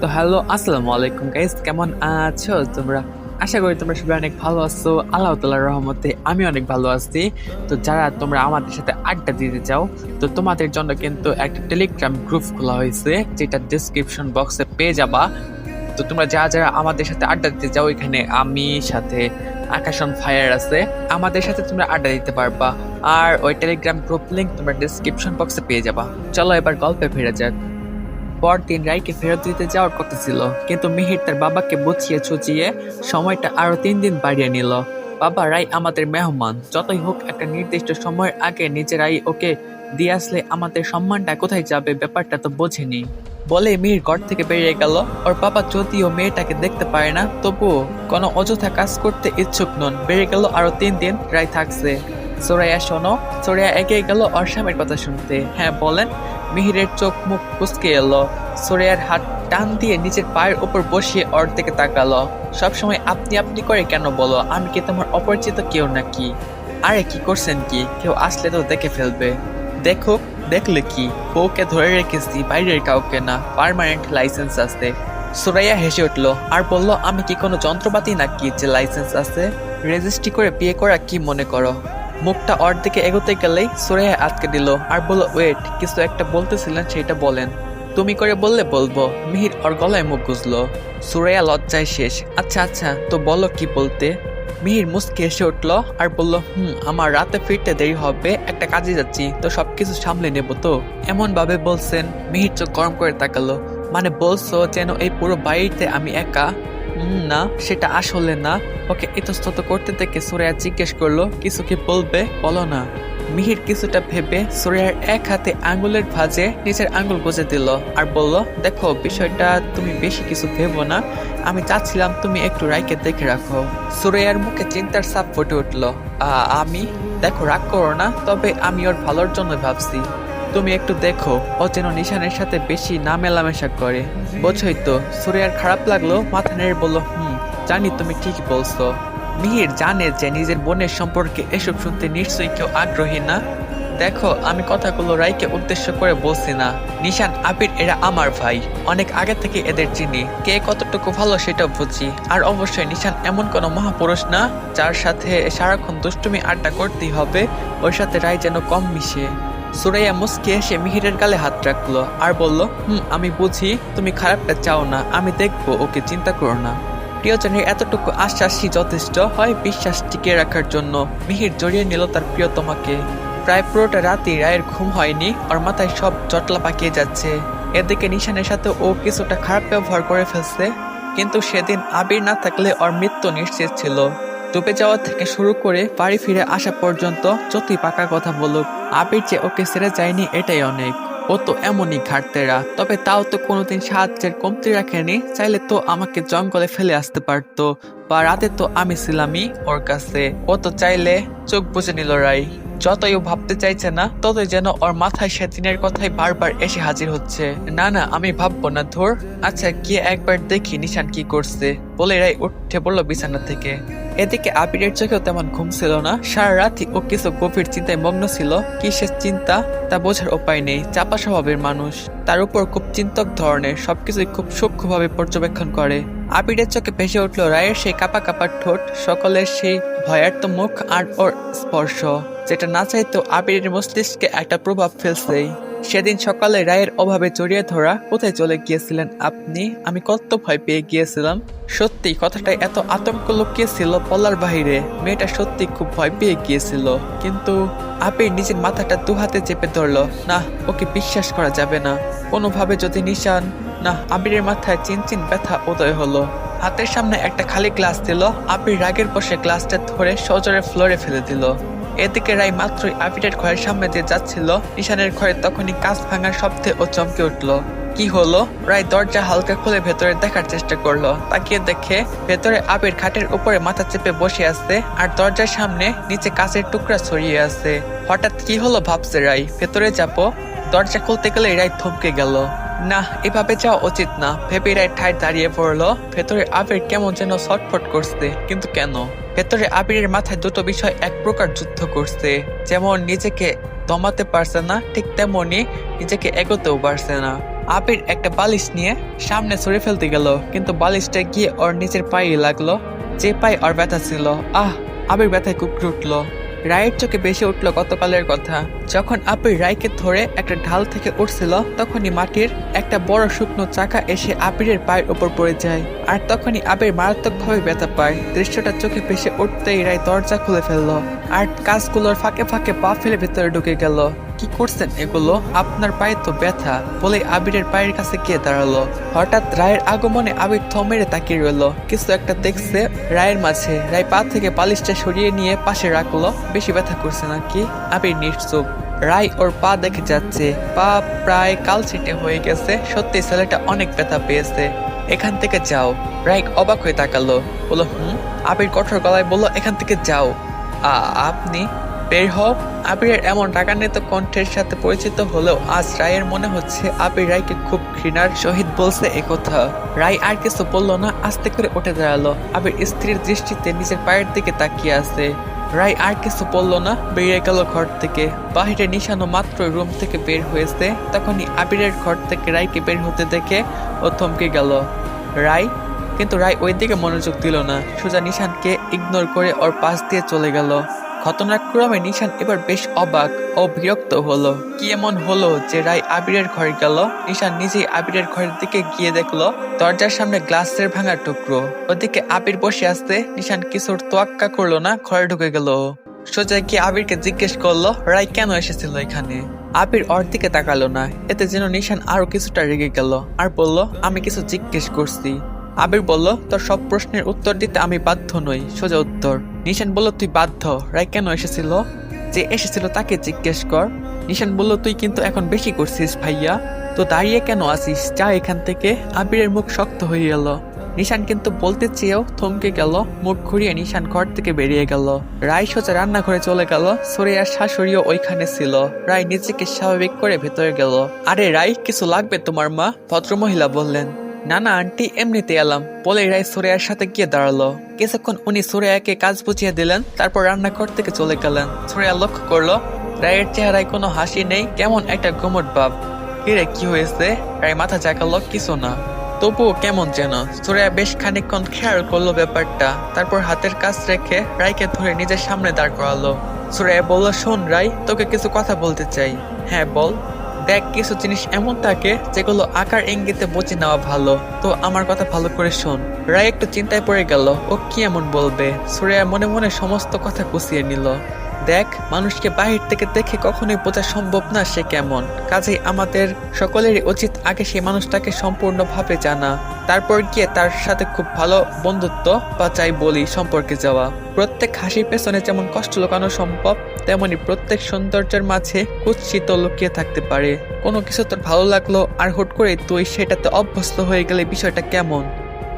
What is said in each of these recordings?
তো হ্যালো, আসসালামু আলাইকুম গাইস কেমন আছো তোমরা? আশা করি তোমরা সবাই অনেক ভালো আছো। আল্লাহ তালার রহমতে আমি অনেক ভালো আছি। তো যারা তোমরা আমাদের সাথে আড্ডা দিতে চাও, তো তোমাদের জন্য কিন্তু একটা টেলিগ্রাম গ্রুপ খোলা হয়েছে, যেটা ডিসক্রিপশন বক্সে পেয়ে যাবা। তো তোমরা যারা যারা আমাদের সাথে আড্ডা দিতে চাও, এখানে আমি সাথে আকাশন ফায়ার আছে। আমাদের সাথে তোমরা আড্ডা দিতে পারবা। আর ওই টেলিগ্রাম গ্রুপ লিংক তোমরা ডিসক্রিপশন বক্সে পেয়ে যাবা। চলো এবার গল্পে ফিরে যাক। পরদিন রায়কে ফেরত দিতে যাওয়ার কথা ছিল। কিন্তু মিহির তার বাবাকে বুঝিয়ে ছুচিয়ে সময়টা আরও তিন দিন বাড়িয়ে নিল। বাবা রায় আমাদের মেহমান। যতই হোক, একটা নির্দিষ্ট সময়ের আগে নিজের নিজেরাই ওকে দিয়ে আসলে আমাদের সম্মানটা কোথায় যাবে ব্যাপারটা তো বোঝেনি। বলে মিহির ঘর থেকে বেরিয়ে গেল। ওর বাবা যদিও মেয়েটাকে দেখতে পারে না, তবুও কোনো অযথা কাজ করতে ইচ্ছুক নন। বেড়ে গেল আরও তিন দিন রায় থাকছে। সোরাইয়া, শোনো। সোরাইয়া এগিয়ে গেল ওর স্বামীর কথা শুনতে। হ্যাঁ বলেন। মিহিরের চোখ মুখ কুচকে এলো। সোরিয়ার হাত টান দিয়ে নিজের পায়ের উপর বসিয়ে ওর দিকে তাকালো। সবসময় আপনি আপনি করে কেন বলো, আমি কি তোমার অপরিচিত কেউ নাকি? আরে, কি করছেন কি? কেউ আসলে তো দেখে ফেলবে। দেখো, দেখলে কি? বউকে ধরে রেখেছি, বাইরের কাউকে না পার্মানেন্ট লাইসেন্স আছে। সুরাইয়া হেসে উঠল, আর বলল, আমি কি কোনো যন্ত্রপাতি নাকি যে লাইসেন্স আছে? রেজিস্ট্রি করে বিয়ে করা কি মনে করো? মুখটা ওর দিকে এগোতে গেলেই সুরাইয়া আটকে দিল আর বলল, ওয়েট, কিছু একটা বলতেছিলেন সেটা বলেন। তুমি করে বললে বলব। মিহির ওর গলায় মুখ গুজলো। সুরাইয়া লজ্জায় শেষ। আচ্ছা আচ্ছা তো বলো কি বলতে? মিহির মুসকে এসে উঠল আর বলল, হুম, আমার রাতে ফিরতে দেরি হবে, একটা কাজে যাচ্ছি, তো সবকিছু সামলে নেব তো? এমন ভাবে বলছেন। মিহির চোখ গরম করে তাকালো। মানে বলছো যেন এই পুরো বাড়িতে আমি একা? না, সেটা আসলে না। ওকে ইতস্তত করতে থেকে সুরাইয়া জিজ্ঞেস করল, কিছু কি বলবে? বলো না। মিহির কিছুটা ভেবে সুরাইয়ার এক হাতে আঙ্গুলের ভাঁজে নিজের আঙ্গুল গুজে দিল আর বলল, দেখো, বিষয়টা তুমি বেশি কিছু ভেবো না। আমি চাচ্ছিলাম তুমি একটু রাইকে দেখে রাখো। সুরাইয়ার মুখে চিন্তার সাপ ফুটে উঠল, "আ- আমি? দেখো, রাগ করো না, তবে আমি ওর ভালোর জন্য ভাবছি। তুমি একটু দেখো যেন নিশানের সাথে বেশি না মেলামেশা করে। বোঝই তো, সুরিয়ার খারাপ লাগল, মাথা নেড়ে বলল, হুম, জানি তুমি ঠিক বলছো। মিহির জানে যে নিজের বোনের সম্পর্কে এসব শুনতে নিশ্চয়ই কেউ আগ্রহী না। দেখো, আমি কথাগুলো রাইকে উদ্দেশ্য করে বলছি না। নিশান, আবির, এরা আমার ভাই। অনেক আগে থেকে এদের চিনি। কে কতটুকু ভালো সেটা বুঝি। আর অবশ্যই নিশান এমন কোনো মহাপুরুষ না, যার সাথে সারাক্ষণ দুষ্টুমি আড্ডা করতেই হবে। ওর সাথে রাই যেন কম মিশে। সুরাইয়া মুসকে এসে মিহিরের গালে হাত রাখল আর বলল, হুম, আমি বুঝি, তুমি খারাপটা চাও না, আমি দেখব, ওকে চিন্তা করো না। প্রিয়জনের এতটুকু আশ্বাসই যথেষ্ট হয় বিশ্বাস টিকিয়ে রাখার জন্য। মিহির জড়িয়ে নিল তার প্রিয়তমাকে। প্রায় পুরোটা রাতই রায়ের ঘুম হয়নি ওর মাথায় সব জটলা পাকিয়ে যাচ্ছে। এদিকে নিশানের সাথে ও কিছুটা খারাপ ব্যবহার করে ফেলছে, কিন্তু সেদিন আবির না থাকলে ওর মৃত্যু নিশ্চিত ছিল। ডুবে যাওয়া থেকে শুরু করে বাড়ি ফিরে আসা পর্যন্ত যতই পাকা কথা বলুক, আবির যে ওকে ছেড়ে যায়নি এটাই অনেক। ও তো এমনই ঘাটতেরা তবে তাও তো কোনোদিন সাহায্যের কমতি রাখেনি, চাইলে তো আমাকে জঙ্গলে ফেলে আসতে পারতো, বা রাতে তো আমি ছিলামই ওর কাছে। ও তো চাইলে চোখ বুঝে নিল রাই। যতই ও ভাবতে চাইছে না, ততই যেন ওর মাথায় সেদিনের কথাই বারবার এসে হাজির হচ্ছে। না না, আমি ভাববো না ধর। আচ্ছা গিয়ে একবার দেখি নিশান কি করছে। বলে রাই উঠে পড়ল বিছানা থেকে। এদিকে আবিরের চোখেও তেমন ঘুম ছিল না। সারা রাতই ও কিছু গভীর চিন্তায় মগ্ন ছিল। কিসের চিন্তা? তা বোঝার উপায় নেই। চাপা স্বভাবের মানুষ। তার উপর খুব চিন্তক ধরনের, সবকিছুই খুব সূক্ষ্মভাবে পর্যবেক্ষণ করে। আবিরের চোখে ভেসে উঠল রায়ের সেই কাপা কাপা ঠোঁট, সকলের সেই ভয়ার্ত মুখ আর ওর স্পর্শ, যেটা না চাইতো আবিরের মস্তিষ্কে একটা প্রভাব ফেলছেই। সেদিন সকালে রায়ের অভাবে জড়িয়ে ধরা কোথায় চলে গিয়েছিলেন আপনি? আমি কত ভয় পেয়ে গিয়েছিলাম। সত্যি, কথাটা এত আতঙ্ক লুকিয়েছিল বলার বাহিরে। মেয়েটা সত্যি খুব ভয় পেয়ে গিয়েছিল। কিন্তু আবির নিজের মাথাটা দু হাতে চেপে ধরলো। না, ওকে বিশ্বাস করা যাবে না। কোনোভাবে যদি নিশান, না আবিরের মাথায় চিনচিন ব্যথা উদয় হলো। হাতের সামনে একটা খালি গ্লাস দিল। আবির রাগের বসে গ্লাসটা ধরে সজোরে ফ্লোরে ফেলে দিল। এদিকে রাই মাত্রই আবিরের ঘরের সামনে দিয়ে যাচ্ছিল। নিশানের ঘরে তখনই কাঁচ ভাঙার শব্দে ও চমকে উঠল। কি হলো? রায় দরজা হালকা খুলে ভেতরে দেখার চেষ্টা করল। তাকিয়ে দেখে ভেতরে আবির খাটের উপরে মাথা চেপে বসে আছে আর দরজার সামনে নিচে কাঁচের টুকরা ছড়িয়ে আছে। হঠাৎ কি হলো ভাবছে রাই ভেতরে যাব? দরজা খুলতে গেলে রাই থমকে গেল। না, এভাবে যাওয়া উচিত না। ভেবে রায় ঠায় দাঁড়িয়ে পড়ল। ভেতরে আবির কেমন যেন ছটফট করছে, কিন্তু কেন? ভেতরে আবিরের মাথায় দুটো বিষয় এক প্রকার যুদ্ধ করছে। যেমন নিজেকে দমাতে পারছে না, ঠিক তেমনি নিজেকে এগোতেও পারছে না। আবির একটা বালিশ নিয়ে সামনে ছড়ে ফেলতে গেল, কিন্তু বালিশটা গিয়ে ওর নিচের পায়ে লাগল। যে পায়ে ওর ব্যথা ছিল, আহ, আবির ব্যথায় কুকড়ে উঠল। রায়ের চোখে বেশি উঠল গতকালের কথা। যখন আবির রায়কে ধরে একটা ঢাল থেকে উঠছিল, তখনই মাটির একটা বড় শুকনো চাকা এসে আবিরের পায়ের উপর পড়ে যায়, আর তখনই আবির মারাত্মকভাবে ব্যথা পায়। দৃশ্যটা চোখে ভেসে উঠতেই রায় দরজা খুলে ফেলল, আর কাজগুলোর ফাঁকে ফাঁকে পা ফেলে ভেতরে ঢুকে গেল। কি করছেন এগুলো? আপনার পায়ে তো ব্যথা। বলে আবিরের পায়ের কাছে গিয়ে দাঁড়াল। হঠাৎ রায়ের আগমনে আবির থমেরে তাকিয়ে রইল। কিছু একটা দেখছে রায়ের মাঝে। রায় পা থেকে বালিশটা সরিয়ে নিয়ে পাশে রাখল। বেশি ব্যথা করছে নাকি? আবির নিশ্চুপ। রায় ওর পা দেখে যাচ্ছে। পা প্রায় কালচিটে হয়ে গেছে। সত্যি ছেলেটা অনেক ব্যথা পেয়েছে। এখান থেকে যাও। রাইক অবাক হয়ে তাকালো। বলো হুম? আবির কঠোর গলায় বলল, এখান থেকে যাও। আপনি? বের হও। আবিরের এমন রাগান্বিত কণ্ঠের সাথে পরিচিত হলেও আজ রায়ের মনে হচ্ছে আবির রায়কে খুব ঘৃণার সহিত বলছে একথা রায় আর কিছু বলল না, আস্তে করে উঠে দাঁড়াল। আবির স্ত্রীর দৃষ্টিতে নিজের পায়ের দিকে তাকিয়ে আছে। রায় আর কিছু বলল না, বেরিয়ে গেল ঘর থেকে। বাহিরে নিশানো মাত্র রুম থেকে বের হয়েছে। তখনই আবিরের ঘর থেকে রায়কে বের হতে দেখে ও থমকে গেল। রায়? কিন্তু রায় ওই দিকে মনোযোগ দিল না। সোজা নিশানকে ইগনোর করে ওর পাশ দিয়ে চলে গেল। ঘটনাক্রমে নিশান এবার বেশ অবাক ও বিরক্ত হলো। কি এমন হলো যে রায় আবিরের ঘরে গেল? নিশান নিজেই আবিরের ঘরের দিকে গিয়ে দেখল, দরজার সামনে গ্লাসের ভাঙা টুকরো। ওদিকে আবির বসে আসতে নিশান কিছুর তোয়াক্কা করল না, ঘরে ঢুকে গেল। সোজা গিয়ে আবিরকে জিজ্ঞেস করল, রায় কেন এসেছিল এখানে? আবির ওর দিকে তাকালো না, এতে যেন নিশান আরও কিছুটা রেগে গেল আর বলল, আমি কিছু জিজ্ঞেস করছি। আবির বলল, তোর সব প্রশ্নের উত্তর দিতে আমি বাধ্য নই। সোজা উত্তর। নিশান বলল, তুই বাধ্য। রায় কেন এসেছিল? যে এসেছিল তাকে জিজ্ঞেস কর। নিশান বলল, তুই কিন্তু এখন বেশি করছিস ভাইয়া। তো দাঁড়িয়ে কেন আসিস যা এখান থেকে। আবিরের মুখ শক্ত হয়ে গেল নিশান কিন্তু বলতে চেয়েও থমকে গেল। মুখ ঘুরিয়ে নিশান ঘর থেকে বেরিয়ে গেল। রায় সোজা রান্নাঘরে চলে গেল। সোরিয়ার শাশুড়িও ওইখানে ছিল। রায় নিজেকে স্বাভাবিক করে ভেতরে গেল। আরে রায়, কিছু লাগবে তোমার মা? ভদ্রমহিলা বললেন। না না আন্টি এমনিতে এলাম। বলে রায় সোরিয়ার সাথে গিয়ে দাঁড়াল। কিছুক্ষণ উনি সোরিয়াকে কাজ বুঝিয়ে দিলেন, তারপর রান্নাঘর থেকে চলে গেলেন। সোরিয়া লক্ষ্য করল, রায়ের চেহারায় কোনো হাসি নেই, কেমন একটা গোমট ভাব। কিরে, কি হয়েছে? রায় মাথা জাগালো কিছু না। তবুও কেমন যেন? সুরেয়া বেশ খানিকক্ষণ খেয়াল করল ব্যাপারটা, তারপর হাতের কাজ রেখে রায়কে ধরে নিজের সামনে দাঁড় করালো। সুরেয়া বলল, শোন রায়, তোকে কিছু কথা বলতে চাই। হ্যাঁ বল। দেখ, কিছু জিনিস এমন থাকে যেগুলো আকার ইঙ্গিতে বুঝে নেওয়া ভালো। তো আমার কথা ভালো করে শোন। রায় একটু চিন্তায় পড়ে গেল। ও কি এমন বলবে? সুরিয়া মনে মনে সমস্ত কথা কুচিয়ে নিল। দেখ, মানুষকে বাহির থেকে দেখে কখনোই বোঝা সম্ভব না সে কেমন। কাজেই আমাদের সকলেরই উচিত আগে সেই মানুষটাকে সম্পূর্ণভাবে জানা। তারপর গিয়ে তার সাথে খুব ভালো বন্ধুত্ব বা চাই বলি, সম্পর্কে যাওয়া। প্রত্যেক হাসির পেছনে যেমন কষ্ট লুকানো সম্ভব তেমনি প্রত্যেক সৌন্দর্যের মাঝে কুৎসিত লুকিয়ে থাকতে পারে। কোনো কিছু তোর ভালো লাগল আর হুট করে তুই সেটাতে অভ্যস্ত হয়ে গেলে বিষয়টা কেমন?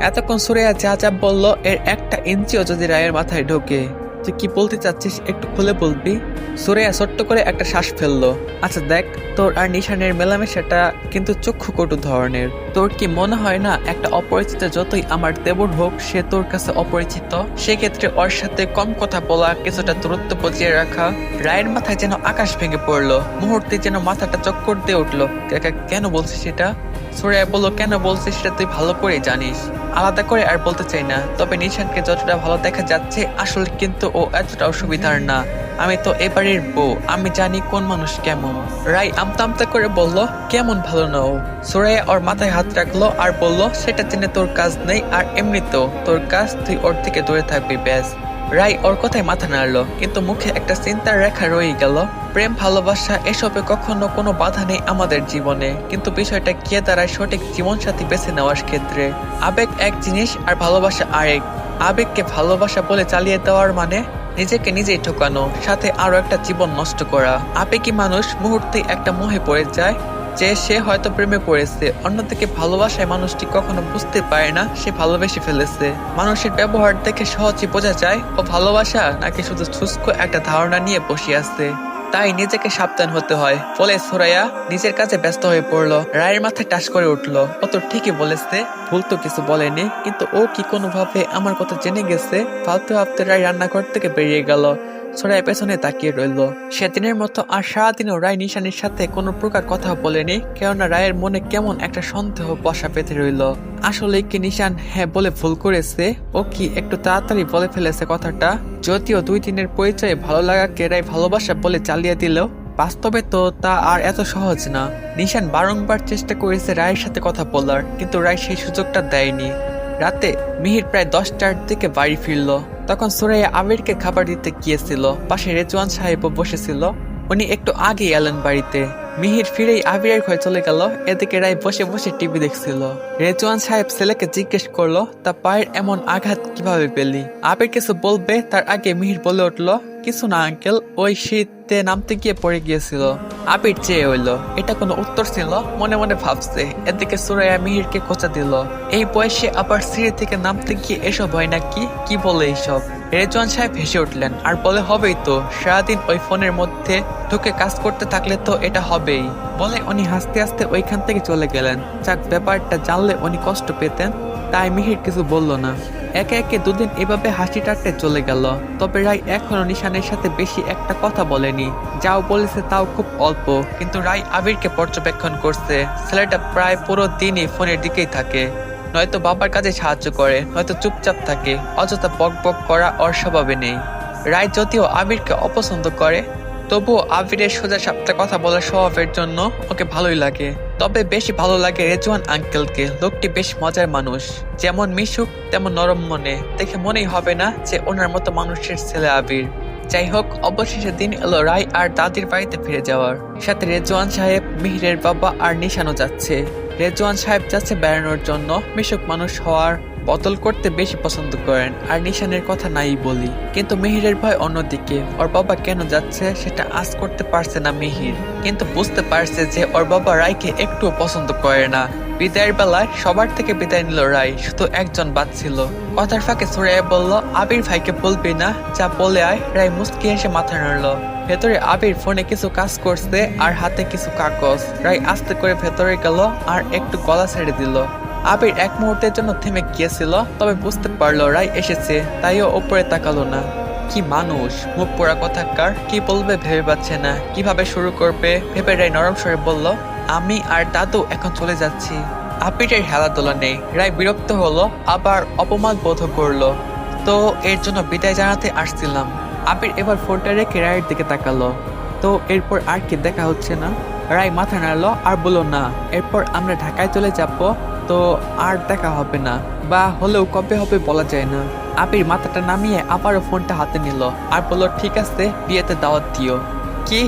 এতক্ষণ সুরেয়া যা যা বলল, এর একটা ইঞ্চিও যদি রায়ের মাথায় ঢোকে। তুই কি বলতে চাচ্ছিস একটু খুলে বলবি? সুরেয়া ছোট্ট করে একটা শ্বাস ফেলল। আচ্ছা দেখ, তোর আর নিশানের মেলামেশাটা কিন্তু চক্ষু কটু ধরনের। তোর কি মনে হয় না একটা অপরিচিত যতই আমার দেবর হোক, সে তোর কাছে অপরিচিত? সেক্ষেত্রে ওর সাথে কম কথা বলা কিছুটা দূরত্ব বজিয়ে রাখা, রায়ের মাথায় যেন আকাশ ভেঙে পড়ল, মুহূর্তে যেন মাথাটা চক্কর দিয়ে উঠল। কেন বলছিস সেটা? সুরেয়া বলল, কেন বলছিস সেটা তুই ভালো করে জানিস। আলাদা করে আর বলতে চাই না, তবে নিশানকে যতটা ভালো দেখা যাচ্ছে, আসলে কিন্তু ও এতটা অসুবিধার না। আমি তো এবারের বউ, আমি জানি কোন মানুষ কেমন। রাই আমতা আমতা করে বলল, কেমন ভালো না ও সুরাইয়া ওর মাথায় হাত রাখল আর বলল, সেটা জেনে তোর কাজ নেই আর এমনিতেও তোর কাজ তুই ওর থেকে দূরে থাকবি, ব্যাস। রাই ওর কথায় মাথা নাড়লো, কিন্তু মুখে একটা চিন্তার রেখা রয়ে গেল। প্রেম, ভালোবাসা, এসবে কখনো কোনো বাধা নেই আমাদের জীবনে, কিন্তু বিষয়টা কে দাঁড়ায় সঠিক জীবনসাথী বেছে নেওয়ার ক্ষেত্রে? আবেগ এক জিনিস আর ভালোবাসা আরেক। আবেগকে ভালোবাসা বলে চালিয়ে দেওয়ার মানে নিজেকে নিজেই ঠোকানো, সাথে আরও একটা জীবন নষ্ট করা। আবেগী মানুষ মুহূর্তে একটা মোহে পড়ে যায়, যে সে হয়তো প্রেমে পড়েছে। অন্যদিকে ভালোবাসায় মানুষটি কখনো বুঝতে পারে না সে ভালোবেসে ফেলেছে। মানুষের ব্যবহার দেখে সহজে বোঝা যায়, ও ভালোবাসা নাকি শুধু শুষ্ক একটা ধারণা নিয়ে বসে আছে। তাই নিজেকে সাবধান হতে হয়। ফলে সোরাইয়া নিজের কাছে ব্যস্ত হয়ে পড়ল। রায়ের মাথায় টাস করে উঠল। ও তো ঠিকই বলেছে, ভুল তো কিছু বলেনি, কিন্তু ও কি কোনোভাবে আমার কথা জেনে গেছে? ভাবতে ভাবতে রায় রান্নাঘর থেকে বেরিয়ে গেল। সোরাইয়ের পেছনে তাকিয়ে রইল। সেদিনের মতো আর সারাদিনও রায় নিশানির সাথে কোনো প্রকার কথা বলেনি, কেননা রায়ের মনে কেমন একটা সন্দেহ বসা পেতে রইল। আসলে কি নিশান হ্যাঁ বলে ভুল করেছে? ও কি একটু তাড়াতাড়ি বলে ফেলেছে কথাটা? যদিও দুই দিনের পরিচয়ে ভালো লাগাকে রায় ভালোবাসা বলে চালিয়ে দিলেও বাস্তবে তো তা আর এত সহজ না। নিশান বারংবার চেষ্টা করেছে রায়ের সাথে কথা বলার, কিন্তু রায় সেই সুযোগটা দেয়নি। রাতে মিহির প্রায় দশটার দিকে বাড়ি ফিরল। তখন সুরাইয়া আমিরকে খাবার দিতে গিয়েছিল। পাশে রেজওয়ান সাহেবও বসেছিল। উনি একটু আগে এলেন বাড়িতে। মিহির ফিরেই আবিরের ঘরে চলে গেল, এদিকে রায় বসে বসে টিভি দেখছিল। রেজওয়ান সাহেব ছেলেকে জিজ্ঞেস করল, তা পায়ের এমন আঘাত কীভাবে পেলি? আবির কিছু বলবে, তার আগে মিহির বলে উঠল, কিছু না আঙ্কেল, ওই শীতে নামতে গিয়ে পড়ে গিয়েছিল। আবির চেয়ে হইল। এটা কোনো উত্তর ছিল? মনে মনে ভাবছে। এদিকে সুরাইয়া মিহিরকে খোঁচা দিল। এই বয়সে আবার সিঁড়ি থেকে নামতে গিয়ে এসব হয় নাকি? কি বলে এইসব? রেজওয়ান সাহেব হেসে উঠলেন, আর বলে হবেই তো, সারাদিন ওই ফোনের মধ্যে ঢুকে কাজ করতে থাকলে তো এটা হবেই। বলে উনি হাসতে হাসতে ওইখান থেকে চলে গেলেন। যাক, ব্যাপারটা জানলে উনি কষ্ট পেতেন, তাই মিহির কিছু বলল না। একে একে দুদিন এভাবে হাসি টাটতে চলে গেল। তবে রায় এখনও নিশানের সাথে বেশি একটা কথা বলেনি। যাও বলেছে তাও খুব অল্প, কিন্তু রায় আবিরকে পর্যবেক্ষণ করছে। ছেলেটা প্রায় পুরো দিনই ফোনের দিকেই থাকে। নয়তো বাবার কাজে সাহায্য করে, নয়তো চুপচাপ থাকে, অযথা বক বক করা ওর স্বভাবে নেই। রায় যদিও আবিরকে অপছন্দ করে, তবুও আবিরের সোজা সাপটা কথা বলার স্বভাবের জন্য ওকে ভালোই লাগে। তবে বেশি ভালো লাগে রেজওয়ান আঙ্কেলকে, লোকটি বেশ মজার মানুষ। যেমন মিশুক, তেমন নরম মনে। দেখে মনেই হবে না যে ওনার মতো মানুষের ছেলে আবির। যাই হোক, অবশেষে দিন এলো রায় আর দাদির বাড়িতে ফিরে যাওয়ার। সাথে রেজওয়ান সাহেব, মিহিরের বাবা আর নিশানও যাচ্ছে। রেজওয়ান সাহেব যাচ্ছে বেড়ানোর জন্য। মিশুক মানুষ হওয়ার বদল করতে বেশি পছন্দ করেন আর নিশানের কথা নাই বলি। কিন্তু মিহিরের ভয় অন্যদিকে। ওর বাবা কেন যাচ্ছে সেটা আজ করতে পারছে না মিহির। কিন্তু বুঝতে পারছে যে ওর বাবা রায়কে একটুও পছন্দ করে না। বিদায়ের বেলায় সবার থেকে বিদায় নিল রায়। শুধু একজন বাদ ছিল। কথার ফাঁকে সুরাইয়া বলল, আবির ভাইকে বলবি না? যা বলে আয়, রায় মুস্কি এসে মাথা নাড়ল। ভেতরে আবির ফোনে কিছু কাজ করছে আর হাতে কিছু কাগজ। রায় আস্তে করে ভেতরে গেল আর একটু গলা ছেড়ে দিল। আবির এক মুহূর্তের জন্য থেমে গিয়েছিল, তবে বুঝতে পারল রায় এসেছে, তাইও ওপরে তাকালো না। কি মানুষ? মুখ পোড়া কথাকার, কি বলবে ভেবে পাচ্ছে না। কীভাবে শুরু করবে? ভেবে রায় নরম স্বরে বলল, আমি আর দাদু এখন চলে যাচ্ছি। আবিরের হেলাদোলা নেই। রায় বিরক্ত হলো, আবার অপমান বোধ করল। তো, এর জন্য বিদায় জানাতে আসছিলাম। আবির এবার ফোনটা রেখে রায়ের দিকে তাকালো। তো, এরপর আর কি দেখা হচ্ছে না? রায় মাথা নাড়লো, আর বলল না, এরপর আমরা ঢাকায় চলে যাব, তো আর দেখা হবে না, বা হলেও কবে হবে বলা যায় না। আবির মাথাটা নামিয়ে আবারও ফোনটা হাতে নিল, আর বলল, ঠিক আছে, বিয়েতে দাওয়াত দিও। কি?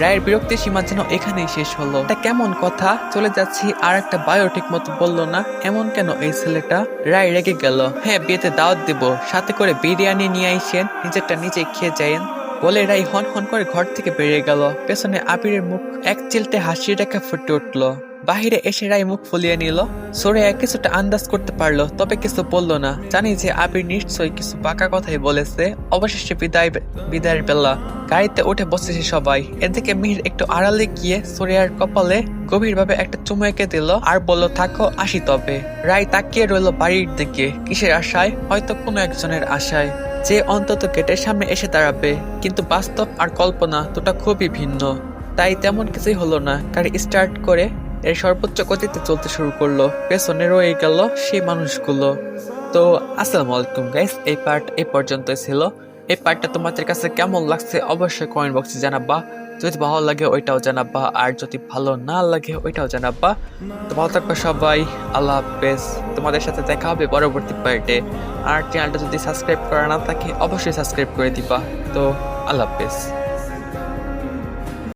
রায়ের বিরক্তির সীমা যেন এখানেই শেষ হলো। এটা কেমন কথা? চলে যাচ্ছি, আর একটা বায়ো ঠিক মতো বলল না, এমন কেন এই ছেলেটা? রায় রেগে গেল হ্যাঁ বিয়েতে দাওয়াত দিব, সাথে করে বিরিয়ানি নিয়ে আইসেন, নিজেরটা নিজে খেয়ে যায়েন বলে রাই হন হন করে ঘর থেকে বেরিয়ে গেল। পেছনে আবিরের মুখ এক চিলতে হাসি রেখা ফুটে উঠল। বাহিরে এসে রাই মুখ ফুলিয়ে নিল। সরে কিছুটা আন্দাজ করতে পারল, তবে কিছু বলল না। জানি যে আবির নিশ্চয়ই কিছু পাকা কথাই বলেছে। অবশেষে বিদায় বিদায়ের বেলা গাড়িতে উঠে বসেছে সবাই। এদিকে মিহির একটু আড়ালে গিয়ে সোরিয়ার কপালে গভীরভাবে একটা চুমু এঁকে দিল আর বলল, থাকো, আসি তবে। রায় তাকিয়ে রইল বাড়ির দিকে। কিসের আশায়? হয়তো কোনো একজনের আশায়। যে অন্তত গেটের সামনে এসে দাঁড়াবে, কিন্তু বাস্তব আর কল্পনা দুটা খুবই ভিন্ন। তাই তেমন কিছুই হলো না, গাড়ি স্টার্ট করে এর সর্বোচ্চ গতিতে চলতে শুরু করল। পেছনে রয়ে গেল সেই মানুষগুলো। তো, আসসালামু আলাইকুম গাইস এই পার্ট এই পর্যন্তই ছিল। এই পার্টটা তোমাদের কাছে কেমন লাগছে অবশ্যই কমেন্ট বক্সে জানাবা। যদি ভালো লাগে, ওইটাও জানাবা আর যদি ভালো না লাগে, ওইটাও জানাবা তো ভালো থাকবে সবাই। আল্লাহ হাফেজ। তোমাদের সাথে দেখা হবে পরবর্তী পার্টে। আর চ্যানেলটা যদি সাবস্ক্রাইব করা না থাকে, অবশ্যই সাবস্ক্রাইব করে দিবা। তো আল্লাহ হাফেজ।